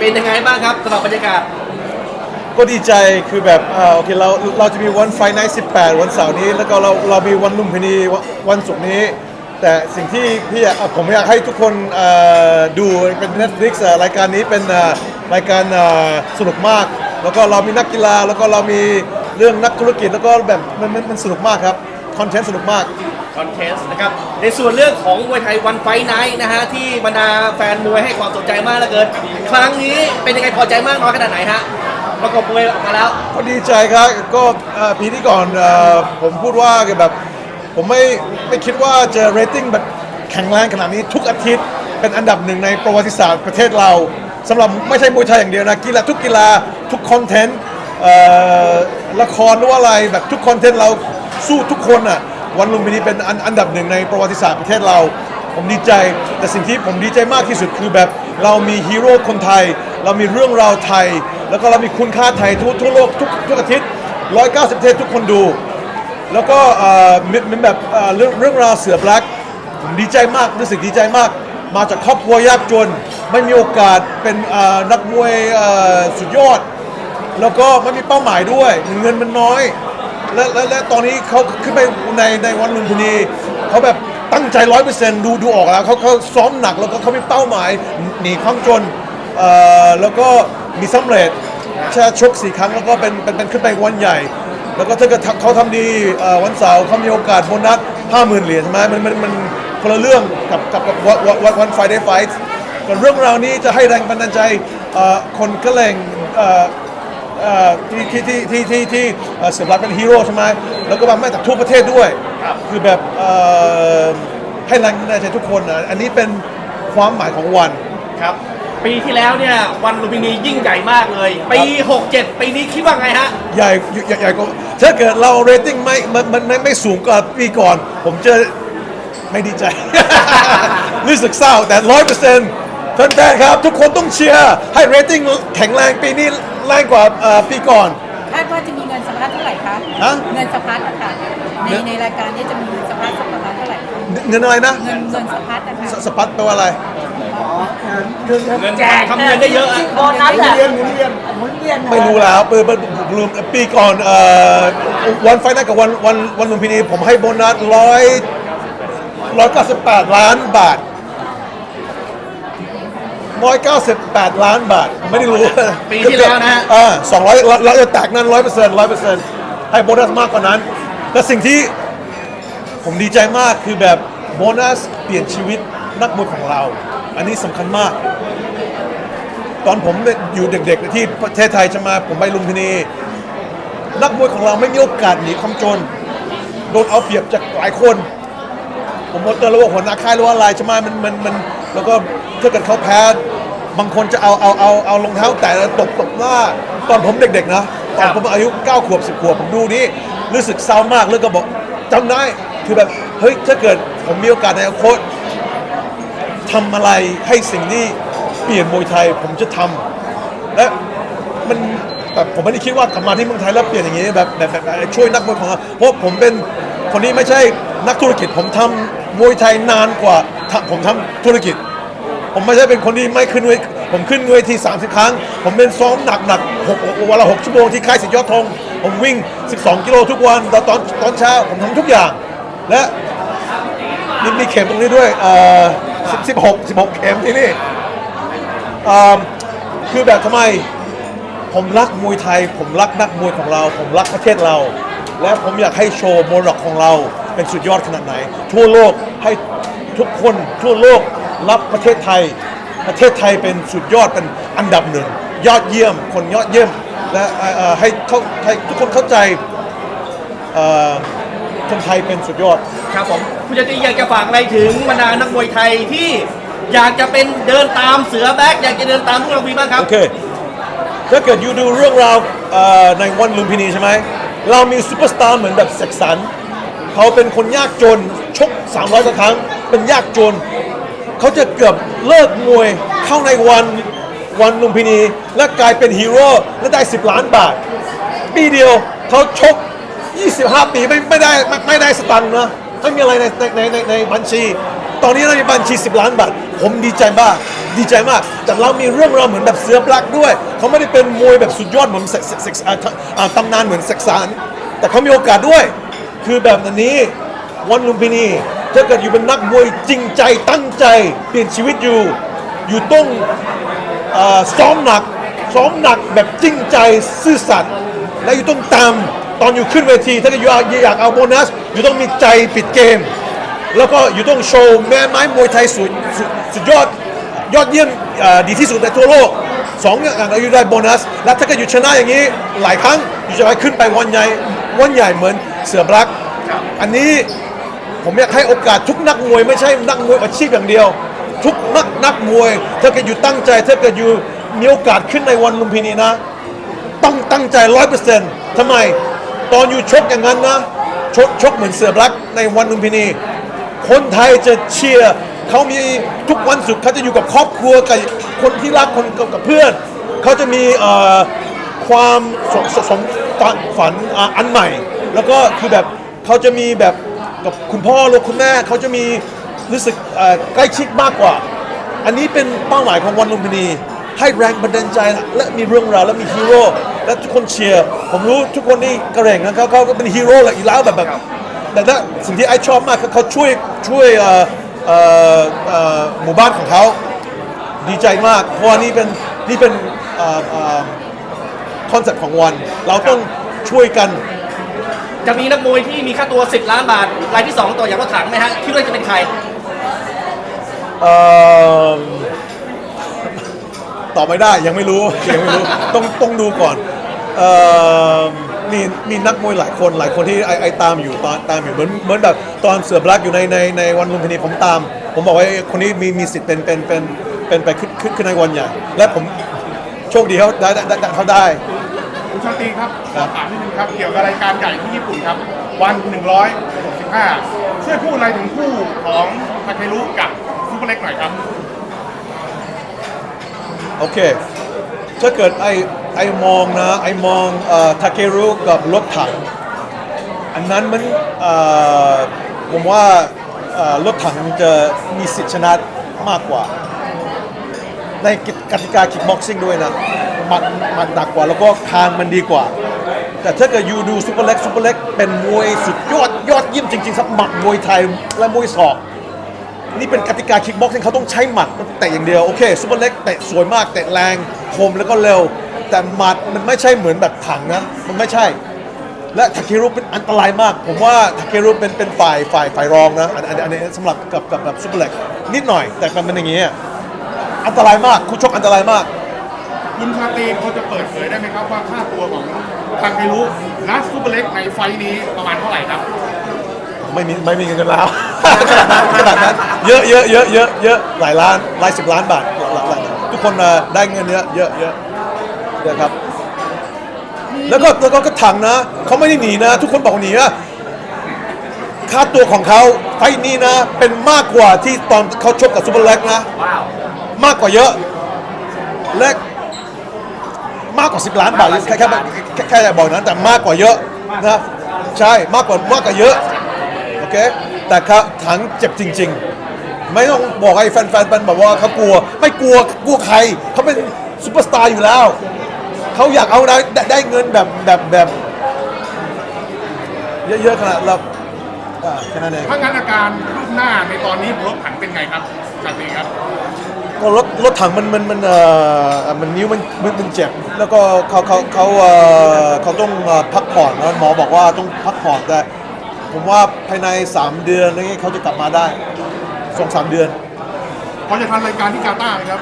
เป็นยังไงบ้างครับสำหรับบรรยากาศ ก็ดีใจคือแบบอ่าโอเคเราเราจะมีวันไฟไนท์18 วันเสาร์นี้ แล้วก็เราเรามีวันลุมพินีวันวันศุกร์นี้ แต่สิ่งที่พี่อยากอะผมอยากให้ทุกคนอ่าดูเป็น Netflix อะรายการนี้เป็นอ่ารายการอ่าสนุกมาก แล้วก็เรามีนักกีฬาแล้วก็เรามีเรื่องนักธุรกิจแล้วก็แบบมันมันมันสนุกมากครับ คอนเทนต์สนุกมาก คอนเทสต์นะครับ ในส่วนเรื่องของมวยไทยวันไฟไนท์นะฮะที่บรรดาแฟนมวยให้ความสนใจมากเหลือเกิน ครั้งนี้เป็นยังไงพอใจมากน้อยขนาดไหนฮะประกบมวยออกมาแล้ว ก็ดีใจครับก็เอ่อปีที่ก่อนเอ่อผมพูดว่าแบบผมไม่ไม่คิดว่าจะเรตติ้งแบบแข็งแรงขนาดนี้ทุกอาทิตย์เป็นอันดับหนึ่งในประวัติศาสตร์ประเทศเราสำหรับไม่ใช่มวยไทยอย่างเดียวนะกีฬาทุกกีฬาทุกคอนเทนต์เอ่อละครหรือว่าอะไรแบบทุกคอนเทนต์เราสู้ทุกคนอะ วันลุมพินีเป็นอันอันดับหนึ่งในประวัติศาสตร์ประเทศเรา ผมดีใจแต่สิ่งที่ผมดีใจมากที่สุดคือแบบเรามีฮีโร่คนไทย เรามีเรื่องราวไทย แล้วก็เรามีคุณค่าไทยทั่วทั่วโลกทุกทุกอาทิตย์ 190ประเทศทุกคนดู แล้วก็เอ่อมีมีแบบเอ่อเรื่องเรื่องราวเสือแบล็กผมดีใจมากรู้สึกดีใจมาก มาจากครอบครัวยากจน ไม่มีโอกาสเป็นเอ่อนักมวยเอ่อสุดยอด แล้วก็ไม่มีเป้าหมายด้วย เงินมันน้อย และและและตอนนี้เขาขึ้นไปในในวันลุมพินีเขาแบบตั้งใจร้อยเปอร์เซ็นต์ดูดูออกแล้วเขาเขาซ้อมหนักแล้วก็เขามีเป้าหมายหนีความจนเอ่อแล้วก็มีสำเร็จแค่ชกสี่ครั้งแล้วก็เป็นเป็นเป็นขึ้นไปวันใหญ่ แล้วก็ถ้าเกิดเขาทำดีวันเสาร์เขามีโอกาสโบนัสห้าหมื่นเหรียญใช่ไหมมันมันมันคนละเรื่องกับกับกับวันวันไฟเดย์ไฟท์แต่เรื่องราวนี้จะให้แรงบันดาลใจคนกระเลงเเอ่อ ที่ที่ที่ที่ที่ที่เอ่อเสือรักเป็นฮีโร่ใช่ไหมแล้วก็มาแม่จากทั่วประเทศด้วย คือแบบเอ่อให้แรงบันดาลใจทุกคนนะอันนี้เป็นความหมายของวันครับ ปีที่แล้วเนี่ยวันลุมพินียิ่งใหญ่มากเลย ปี 67 ปีนี้คิดว่าไงฮะ ใหญ่ใหญ่ใหญ่กว่าถ้าเกิดเราเรตติ้งไม่มันมันไม่ไม่สูงกว่าปีก่อน ผมจะไม่ดีใจ รู้สึกเศร้าแต่ร้อยเปอร์เซ็นต์แฟนๆครับ ทุกคนต้องเชียร์ให้เรตติ้งแข็งแรงปีนี้ แรงกว่าเอ่อปีก่อน คาดว่าจะมีเงินสะพัดเท่าไหร่คะ ฮะ เงินสะพัดอะค่ะในเงินในรายการนี้จะมีสะพัดสักประมาณเท่าไหร่คะเงินอะไรนะเงินเงินสะพัดอะค่ะสสปัตแปลว่าอะไร เงินทำเงินได้เยอะอะโบนัสอะไม่รู้แล้วเปิดเปิดรวมปีก่อนเอ่อวันไฟนั้นกับวันวันวันลุมพินีผมให้โบนัสร้อยร้อยเก้าสิบแปดล้านบาท ร้อยเก้าสิบแปดล้านบาท ไม่ได้รู้ปีที่แล้วนะฮะ อ่าสองร้อยเราจะแตกนั้นร้อยเปอร์เซ็นต์ร้อยเปอร์เซ็นต์ให้โบนัสมากกว่านั้นแต่สิ่งที่ผมดีใจมากคือแบบโบนัสเปลี่ยนชีวิตนักมวยของเรา อันนี้สำคัญมาก ตอนผมอยู่เด็กๆที่ประเทศไทยจะมาผมไปลุมพินี นักมวยของเราไม่มีโอกาสหนีความจน โดนเอาเปรียบจากหลายคน ผมบอกเตือนแล้วว่าหัวหน้าค่ายหรือว่าอะไรใช่ไหมมันมันมันแล้วก็ถ้าเกิดเขาแพ้ บางคนจะเอาเอาเอาเอารองเท้าแตะแล้วตบตบหน้าตอนผมเด็กๆนะตอนผมอายุ9ขวบ10ขวบผมดูนี่รู้สึกเศร้ามากแล้วก็บอกจำได้คือแบบเฮ้ยถ้าเกิดผมมีโอกาสในอนาคตทำอะไรให้สิ่งนี้เปลี่ยนมวยไทยผมจะทำและมันแบบผมไม่ได้คิดว่ากลับมาที่เมืองไทยแล้วเปลี่ยนอย่างนี้แบบแบบแบบแบบช่วยนักมวยของเราเพราะผมเป็นคนนี้ไม่ใช่นักธุรกิจผมทำมวยไทยนานกว่าทำผมทำธุรกิจ ผมไม่ใช่เป็นคนที่ไม่ขึ้นเวทผมขึ้นเวที 30 ครั้ง ผมเป็นซ้อมหนักหนักหกวันละ6ชั่วโมงที่ค่ายสิทธยอดธงผมวิ่ง 12 กิโลทุกวันตอนตอนตอนเช้าผมทำทุกอย่าง และมีมีเข็มตรงนี้ด้วยเอ่อสิบหกสิบหกเข็มที่นี่เอ่อคือแบบทำไมผมรักมวยไทย ผมรักนักมวยของเรา ผมรักประเทศเรา และผมอยากให้โชว์โมร็อกของเราเป็นสุดยอดขนาดไหน ทั่วโลกให้ทุกคนทั่วโลก รับประเทศไทย ประเทศไทยเป็นสุดยอดเป็นอันดับหนึ่ง ยอดเยี่ยม คนยอดเยี่ยม และเอ่อเอ่อให้เขาให้ทุกคนเข้าใจเอ่อคนไทยเป็นสุดยอด ครับผมคุณจะตีอยากจะฝากอะไรถึงบรรดานักมวยไทยที่อยากจะเป็นเดินตามเสือแบ็กอยากจะเดินตามพวกเราพีบ้างครับโอเคถ้าเกิดอยู่ดูเรื่องราวเอ่อในวันลุมพินีใช่ไหมเรามีซูเปอร์สตาร์เหมือนแบบเสกสรรเขาเป็นคนยากจนชก300กว่าครั้ง เป็นยากจน เขาจะเกือบเลิกมวยเข้าในวันวันลุมพินี และกลายเป็นฮีโร่และได้ 10 ล้านบาท ปีเดียวเขาชก 25 ปีไม่ไม่ได้ไม่ไม่ได้สตังค์นะไม่มีอะไรในในในในบัญชี ตอนนี้เรามีบัญชี 10 ล้านบาท ผมดีใจมาก ดีใจมาก แต่เรามีเรื่องราวเหมือนแบบเสือบลักด้วย เขาไม่ได้เป็นมวยแบบสุดยอดเหมือนเซ็กซ็กเซ็กอ่าอ่าตำนานเหมือนเซ็กสารแต่เขามีโอกาสด้วย คือแบบนี้วันลุมพินี ถ้าเกิดอยู่เป็นนักมวยจริงใจตั้งใจ เปลี่ยนชีวิตอยู่ อยู่ต้องเอ่อซ้อมหนัก ซ้อมหนักแบบจริงใจซื่อสัตย์และอยู่ต้องตามตอนอยู่ขึ้นเวที ถ้าเกิดอยู่อยากเอาโบนัส อยู่ต้องมีใจปิดเกม แล้วก็อยู่ต้องโชว์แม่ไม้มวยไทยสุดสุดสุดยอดยอดเยี่ยมเอ่อดีที่สุดในทั่วโลกสองอย่างเราอยู่ได้โบนัส และถ้าเกิดอยู่ชนะอย่างนี้หลายครั้งอยู่จะไปขึ้นไปวันใหญ่วันใหญ่เหมือนเสือบรัก อันนี้ ผมอยากให้โอกาสทุกนักมวยไม่ใช่นักมวยอาชีพอย่างเดียว ทุกนักนักมวย ถ้าเกิดอยู่ตั้งใจถ้าเกิดอยู่มีโอกาสขึ้นในวันลุมพินีนะ ต้องตั้งใจร้อยเปอร์เซ็นต์ทำไม ตอนอยู่ชกอย่างนั้นนะ ชกชกเหมือนเสือบรักในวันลุมพินี คนไทยจะเชียร์เขามีทุกวันศุกร์เขาจะอยู่กับครอบครัวกับคนที่รักคนกับเพื่อนเขาจะมีเอ่อความสมฝันอันใหม่ แล้วก็คือแบบเขาจะมีแบบ กับคุณพ่อหรือคุณแม่เขาจะมีรู้สึกใกล้ชิดมากกว่า อันนี้เป็นเป้าหมายของวันลุมพินี ให้แรงบันดาลใจและมีเรื่องราวและมีฮีโร่และทุกคนเชียร์ผมรู้ทุกคนนี่กระเร่งนะเขาเขาก็เป็นฮีโร่แหละอีแล้วแบบแบบแต่ถ้าสิ่งที่ไอชอบมากคือเขาช่วยช่วยหมู่บ้านของเขาดีใจมากเพราะนี่เป็นนี่เป็นคอนเซ็ปต์ของวัน เราต้องช่วยกัน จะมีนักมวยที่มีค่าตัว 10 ล้านบาท รายที่ 2 ตัวอย่างรถถังไหมฮะ คิดว่าจะเป็นใคร เอ่อตอบไม่ได้ยังไม่รู้ยังไม่รู้ ต้องต้องดูก่อนเอ่อมีมีนักมวยหลายคนหลายคนที่ไอไอตามอยู่ตามตามอยู่เหมือนเหมือนแบบตอนเสือบลักอยู่ในในในวันลุมพินีผมตาม ผมบอกว่าไอ้คนนี้มีมีสิทธิ์เป็นเป็นเป็นเป็นไปขึ้นขึ้นขึ้นในวันใหญ่และผมโชคดีเขาได้ได้ได้เขาได้ คุณชาตรีครับครับถามนิดนึงครับ เกี่ยวกับรายการใหญ่ที่ญี่ปุ่นครับ วัน 165 ช่วยพูดอะไรถึงคู่ของทาเครุกับซุปเปอร์เล็กหน่อยครับ โอเค ถ้าเกิดไอไอมองนะ ไอมองทาเครุกับรถถัง อันนั้นมันเอ่อผมว่าเอ่อรถถังจะมีสิทธิชนะมากกว่า ในกติกาคิกบ็อกซิ่งด้วยนะห มัดหมัดหนักกว่าแล้วก็คางมันดีกว่า แต่ถ้าเกิดยูดูซูเปอร์เล็กซูเปอร์เล็กเป็นมวยสุดยอดยอดเยี่ยมจริงๆครับหมัดมวยไทยและมวยศอก นี่เป็นกติกาคิกบ็อกซิ่งเขาต้องใช้หมัดเตะอย่างเดียว โอเคซูเปอร์เล็กเตะสวยมากเตะแรงคมแล้วก็เร็ว แต่หมัดมันไม่ใช่เหมือนแบบถังนะ มันไม่ใช่ และทาเครุเป็นอันตรายมาก ผมว่าทาเครุเป็นเป็นฝ่ายฝ่ายฝ่ายรองนะอันอันอันนี้สำหรับกับกับกับซูเปอร์เล็กนิดหน่อยแต่มันเป็นอย่างนี้อะอันตรายมากคู่ชกอันตรายมาก คุณชาตรีเขาจะเปิดเผยได้ไหมครับว่าค่าตัวของทาเครุและซุปเปอร์เล็กในไฟท์นี้ประมาณเท่าไหร่ครับ ไม่มีไม่มีเงินกันแล้ว ขนาดนั้นขนาดนั้นเยอะเยอะเยอะเยอะเยอะหลายล้านหลายสิบล้านบาทหลายหลายทุกคนเอ่อได้เงินเยอะเยอะเยอะเยอะครับ แล้วก็แล้วก็ก็ถังนะเขาไม่ได้หนีนะ ทุกคนบอกหนีนะค่าตัวของเขาไฟล์นี้นะ เป็นมากกว่าที่ตอนเขาชกกับซูเปอร์เล็กนะ ว้าว มากกว่าเยอะ และ มากกว่า 10 ล้านบาทแค่แค่แค่แค่จะบอกนั้นแต่มากกว่าเยอะนะใช่มากกว่ามากกว่าเยอะโอเคแต่เขาถังเจ็บจริง ๆ ไม่ต้องบอกให้แฟนๆมันบอกว่าเขากลัว ไม่กลัวกลัวใครเขาเป็นซูเปอร์สตาร์อยู่แล้วเขาอยากเอาได้ได้ได้เงินแบบแบบแบบเยอะๆขนาดเราอ่าแค่นั้นเอง ถ้างั้นอาการรูปหน้าในตอนนี้รถถังเป็นไงครับชาตรีครับ ก็รถรถถังมันมันมันเอ่อมันนิ้วมันมันมันเจ็บ แล้วก็เขาเขาเขาเอ่อเขาต้องเอ่อพักผ่อนนะหมอบอกว่าต้องพักผ่อนแต่ผมว่าภายใน 3 เดือนอะไรเงี้ยเขาจะกลับมาได้สองสามเดือน พอจะทันรายการที่กาตาร์ไหมครับ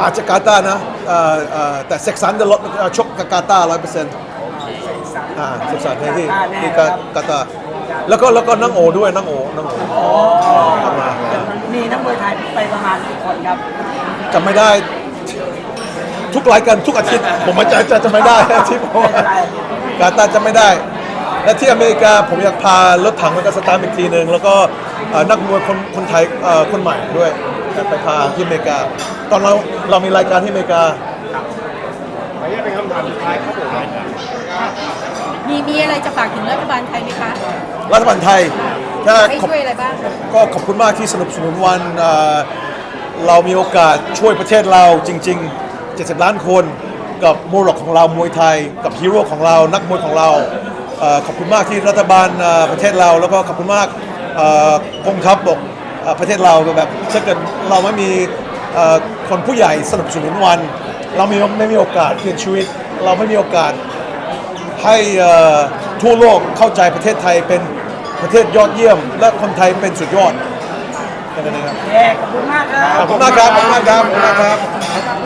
อาจจะกาตาร์นะเอ่อเอ่อแต่เซ็กซันจะลดเอ่อชกกับกาตาร้อยเปอร์เซ็นต์อ่าเซ็กซันที่ที่ที่กากาตาร์แล้วก็แล้วก็นั่งโอด้วยนั่งโอนั่งโอ กลับมา มีนักมวยไทยไปประมาณกี่คนครับ จำไม่ได้ ทุกรายการทุกอาทิตย์ ผมมันจะจะจะไม่ได้ที่ผมกาตาร์จะไม่ได้ และที่อเมริกาผมอยากพารถถังแล้วก็สตาร์ทอีกทีหนึ่งแล้วก็เอ่อนักมวยคนคนไทยเอ่อคนใหม่ด้วยอยากไปพาที่อเมริกา ตอนเราเรามีรายการที่อเมริกาขออนุญาตเป็นคำถามสุดท้ายครับผมมีมีอะไรจะฝากถึงรัฐบาลไทยไหมคะ รัฐบาลไทย ถ้าให้ขอบช่วยอะไรบ้างก็ขอบคุณมากที่สนับสนุนวันเอ่อเรามีโอกาสช่วยประเทศเราจริง ๆ 70 ล้านคนกับโมร็อกของเรามวยไทย กับฮีโร่ของเรานักมวยของเราเอ่อขอบคุณมากที่รัฐบาลเอ่อประเทศเราแล้วก็ขอบคุณมากเอ่อกองทัพบกเอ่อประเทศเราแบบถ้าเกิดเราไม่มีเอ่อคนผู้ใหญ่สนับสนุนวัน เราไม่ไม่มีโอกาสเปลี่ยนชีวิต เราไม่มีโอกาส ให้เอ่อทั่วโลกเข้าใจประเทศไทยเป็น ประเทศยอดเยี่ยม และคนไทยเป็นสุดยอดแค่นั้นเองครับโอเคขอบคุณมากครับ ขอบคุณมากครับ ขอบคุณมากครับขอบคุณมากครับ